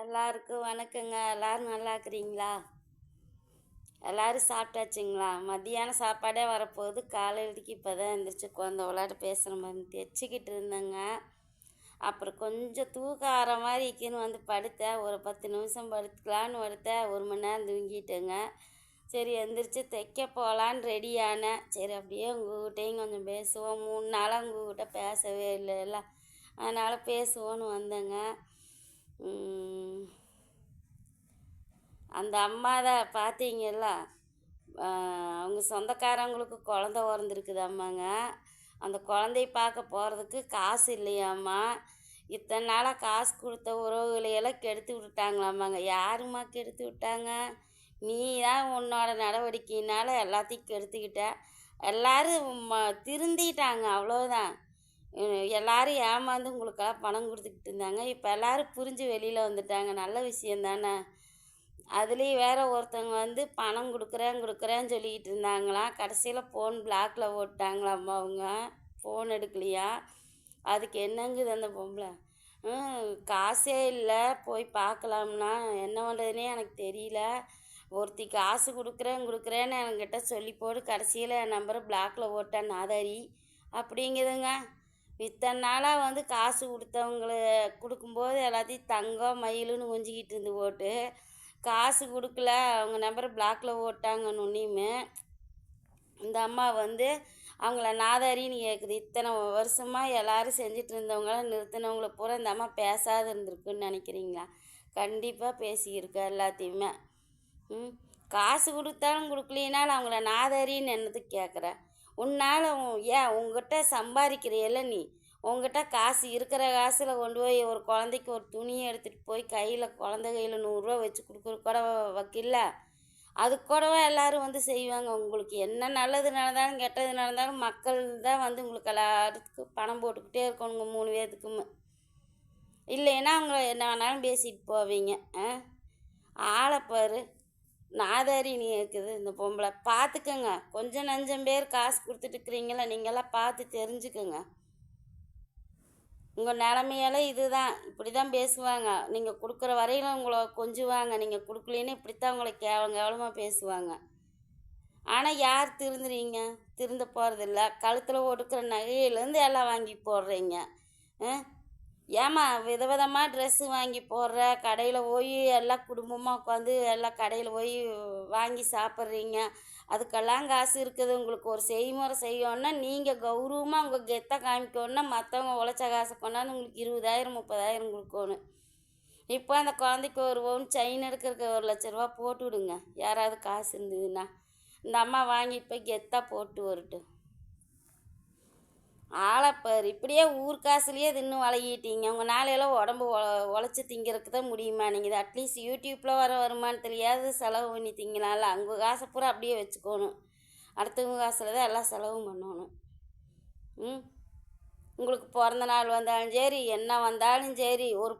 எல்லாருக்கும் வணக்கங்க. எல்லாரும் நல்லா இருக்கிறீங்களா? எல்லாரும் சாப்பிட்டாச்சுங்களா? மத்தியானம் சாப்பாடே வரப்போகுது. காலையிலக்கு இப்போ தான் எழுந்திரிச்சு குழந்த விளையாட்டு பேசுகிற மாதிரி தைச்சிக்கிட்டு இருந்தேங்க. அப்புறம் கொஞ்சம் தூக்கம் ஆற மாதிரி இருக்குன்னு வந்து படுத்தேன். ஒரு பத்து நிமிஷம் படுத்துக்கலான்னு படுத்தேன். ஒரு மணி நேரம் தூங்கிட்டேங்க. சரி எந்திரிச்சு தைக்க போகலான்னு ரெடியானேன் சரி அப்படியே உங்ககிட்டையும் கொஞ்சம் பேசுவோம். மூணு நாளாக உங்ககிட்ட பேசவே இல்லைல்ல அதனால் பேசுவோன்னு வந்தேங்க. அந்த அம்மா தான் பார்த்தீங்கல்ல அவங்க சொந்தக்காரங்களுக்கு குழந்த பிறந்திருக்குது அம்மாங்க. அந்த குழந்தைய பார்க்க போகிறதுக்கு காசு இல்லையாம்மா. இத்தனை நாளாக காசு கொடுத்த உறவுகளையெல்லாம் கெடுத்து விட்டுட்டாங்களாம்மாங்க யாரும்மா கெடுத்து விட்டாங்க? நீ தான் உன்னோட நடவடிக்கையினால் எல்லாத்தையும் கெடுத்துக்கிட்ட. எல்லோரும் ம- திருந்திட்டாங்க அவ்வளோதான் எல்லாரும் ஏமாந்து உங்களுக்கெல்லாம் பணம் கொடுத்துக்கிட்டு இருந்தாங்க. இப்போ எல்லாரும் புரிஞ்சு வெளியில் வந்துட்டாங்க. நல்ல விஷயம் தானே. அதுலேயும் வேற ஒருத்தவங்க வந்து பணம் கொடுக்குறேன் கொடுக்குறேன்னு சொல்லிக்கிட்டு இருந்தாங்களாம் கடைசியில் ஃபோன் பிளாக்ல போட்டாங்களாம்மா அவங்க. ஃபோன் எடுக்கலையா? அதுக்கு என்னங்குது அந்த பொம்பளை? "ம், காசே இல்லை. போய் பார்க்கலாம்னா என்ன பண்ணுறதுனே எனக்கு தெரியல. ஒருத்தி காசு கொடுக்குறேன் கொடுக்குறேன்னு என்கிட்ட சொல்லி போட்டு கடைசியில் என் நம்பரை பிளாக்ல போட்டேன் நாதாரி. அப்படிங்குதுங்க. இத்தனை நாளாக வந்து காசு கொடுத்தவங்கள கொடுக்கும்போது எல்லாத்தையும் தங்கம் மயிலுன்னு கொஞ்சிக்கிட்டு இருந்து ஓட்டு காசு கொடுக்கல அவங்க நம்பரை பிளாக்ல ஓட்டாங்கன்னு ஒன்றையுமே இந்த அம்மா வந்து அவங்கள நாதாரின்னு கேட்குது இத்தனை வருஷமாக எல்லாரும் செஞ்சிட்டு இருந்தவங்கள நிறுத்தினவங்கள பூரா இந்த அம்மா பேசாத இருந்திருக்குன்னு நினைக்கிறீங்களா? கண்டிப்பாக பேசியிருக்கா எல்லாத்தையுமே. ம்? காசு கொடுத்தாலும் கொடுக்கலினாலும் அவங்கள நாதாரின்னு என்னது கேட்குறேன் உன்னால் ஏன் உங்ககிட்ட சம்பாதிக்கிறியல்ல நீ? உங்ககிட்ட காசு இருக்கிற காசில் கொண்டு போய் ஒரு குழந்தைக்கு ஒரு துணியை எடுத்துகிட்டு போய் கையில் குழந்தை கையில் நூறுரூவா வச்சு கொடுக்குற கூட வக்கில்ல? அது கூடவா எல்லோரும் வந்து செய்வாங்க? உங்களுக்கு என்ன நல்லது நடந்தாலும் கெட்டது நடந்தாலும் மக்கள் தான் வந்து உங்களுக்கு எல்லாத்துக்கும் பணம் போட்டுக்கிட்டே இருக்கணுங்க மூணு பேர்த்துக்குமே இல்லைன்னா அவங்க என்ன வேணாலும் பேசிட்டு போவீங்க ஆ? ஆளை பாரு. நாதாரி நீ இருக்குது இந்த பொம்பளை. பார்த்துக்கங்க கொஞ்சம் நஞ்சம் பேர் காசு கொடுத்துட்டுருக்குறீங்களா நீங்களாம் பார்த்து தெரிஞ்சுக்குங்க. உங்கள் நிலமையெல்லாம் இதுதான். இப்படி தான் பேசுவாங்க. நீங்கள் கொடுக்குற வரையிலும் உங்களை கொஞ்சுவாங்க. நீங்கள் கொடுக்கலன்னு இப்படித்தான் உங்களை கேவலம் கேவலமாக பேசுவாங்க. ஆனால் யார் திருந்துறீங்க? திருந்த போகிறதில்ல கழுத்தில் ஒடுக்கிற நகையிலேருந்து எல்லாம் வாங்கி போடுறீங்க. ஏமா விதவிதமாக ட்ரெஸ்ஸு வாங்கி போடுற கடையில் போய் எல்லாம் குடும்பமாக உட்காந்து எல்லாம் கடையில் போய் வாங்கி சாப்பிட்றீங்க. அதுக்கெல்லாம் காசு இருக்குது. உங்களுக்கு ஒரு செய்முறை செய்யணும்னா நீங்கள் கௌரவமாக உங்கள் கெத்தை காமிக்கணும்னா மற்றவங்க உழைச்ச காசை கொண்டாந்து உங்களுக்கு இருபதாயிரம் முப்பதாயிரம் கொடுக்கணும். இப்போ அந்த குழந்தைக்கு ஒரு பவுன் செயின் எடுக்கிறதுக்கு ஒரு லட்ச ரூபா போட்டு விடுங்க யாராவது காசு இருந்ததுன்னா. இந்த அம்மா வாங்கி போய் கெத்தாக போட்டு வரட்டும். ஆளப்பார். இப்படியே ஊர் காசுலேயே தின்னு வளையிட்டீங்க உங்கள் நாளையெல்லாம் உடம்பு ஒ உழைச்சி திங்கிறதுக்கு தான் முடியுமா? நீங்கள் இது அட்லீஸ்ட் யூடியூப்பில் வர வருமானத்துலையாவது செலவு பண்ணி திங்கலாம்ல அங்கே காசை பூரா அப்படியே வச்சுக்கணும். அடுத்தவங்க காசில் தான் எல்லாம் செலவும் பண்ணணும். ம்? உங்களுக்கு பிறந்த நாள் வந்தாலும் சரி என்ன வந்தாலும் சரி ஒரு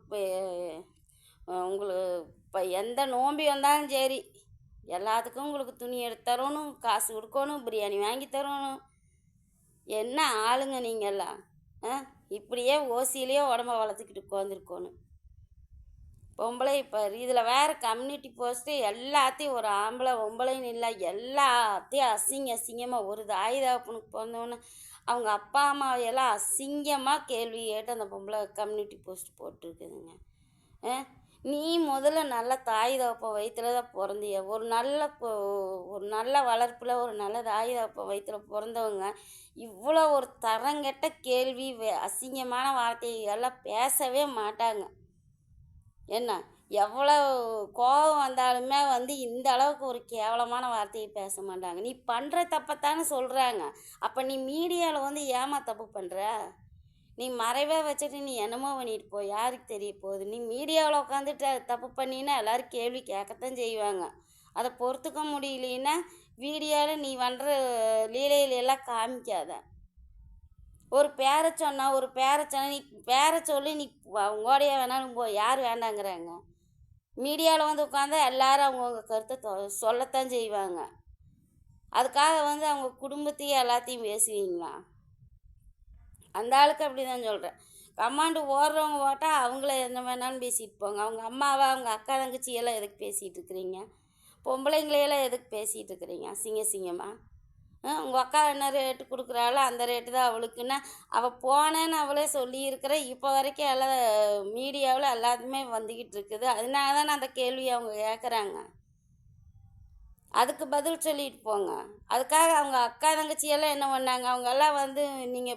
உங்களுக்கு இப்போ எந்த நோம்பி வந்தாலும் சரி எல்லாத்துக்கும் உங்களுக்கு துணி எடுத்து தரணும் காசு கொடுக்கணும் பிரியாணி வாங்கி தரணும். என்ன ஆளுங்க நீங்கள்லாம் ஆ? இப்படியே ஓசியிலேயே உடம்ப வளர்த்துக்கிட்டு உட்காந்துருக்கணும் பொம்பளை இப்போ இதில் வேறு கம்யூனிட்டி போஸ்ட்டு எல்லாத்தையும் ஒரு ஆம்பளை பொம்பளைன்னு இல்லை எல்லாத்தையும் அசிங்க அசிங்கமாக ஒரு தாய் தகப்பனுக்கு பிறந்தவொன்னே அவங்க அப்பா அம்மா எல்லாம் அசிங்கமாக கேள்வி கேட்டு அந்த பொம்பளை கம்யூனிட்டி போஸ்ட் போட்டிருக்குதுங்க. ஆ? நீ முதல்ல நல்ல தாய் தகப்ப வயிற்றுல தான் பிறந்திய. ஒரு நல்ல ஒரு நல்ல வளர்ப்பில் ஒரு நல்ல தாய் தகப்பன் வயிற்றுல பிறந்தவங்க இவ்வளோ ஒரு தரங்கெட்ட கேள்வி வே- அசிங்கமான வார்த்தைகள்லாம் பேசவே மாட்டாங்க. என்ன? எவ்வளோ கோபம் வந்தாலுமே வந்து இந்த அளவுக்கு ஒரு கேவலமான வார்த்தையை பேச மாட்டாங்க. நீ பண்ணுற தப்பைத்தானே சொல்கிறாங்க அப்போ நீ மீடியாவில் வந்து ஏமா தப்பு பண்ணுற நீ மறைவாக வச்சுட்டு நீ என்னமோ பண்ணிட்டு போ யாருக்கு தெரிய போகுது? நீ மீடியாவில் உட்காந்துட்டு தப்பு பண்ணினா எல்லோரும் கேள்வி கேட்கத்தான் செய்வாங்க. அதை பொறுத்துக்க முடியலன்னா வீடியோவில் நீ பண்ணுற லீலையில எல்லாம் காமிக்காத. ஒரு பேரை சொன்னால் ஒரு பேரை சொன்னால் நீ பேரை சொல்லி நீ உங்களோடைய வேணாலும் போ யார் வேண்டாங்கிறாங்க? மீடியாவில் வந்து உட்காந்தா எல்லோரும் அவங்கவுங்க கருத்தை சொல்லத்தான் செய்வாங்க. அதுக்காக வந்து அவங்க குடும்பத்தையும் எல்லாத்தையும் பேசுவீங்களா? அந்த ஆளுக்கு அப்படி தான் சொல்கிறேன் கமாண்டு ஓடுறவங்க போட்டால் அவங்கள என்ன வேணாலும் பேசிட்டு போங்க அவங்க அம்மாவை அவங்க அக்கா தங்கச்சியெல்லாம் எதுக்கு பேசிகிட்டு இருக்கிறீங்க பொம்பளைங்களையெல்லாம் எதுக்கு பேசிகிட்டு இருக்கிறீங்க அசிங்க சிங்கமாக உங்கள் அக்கா என்ன ரேட்டு கொடுக்குறாளோ அந்த ரேட்டு தான் அவளுக்குன்னா அவள் போனேன்னு அவளே சொல்லியிருக்கிற இப்போ வரைக்கும் எல்லா மீடியாவில் எல்லாத்துமே வந்துக்கிட்டு இருக்குது அதனால தான் அந்த கேள்வியை அவங்க கேட்குறாங்க அதுக்கு பதில் சொல்லிட்டு போங்க. அதுக்காக அவங்க அக்கா தங்கச்சியெல்லாம் என்ன பண்ணாங்க? அவங்க எல்லாம் வந்து நீங்கள்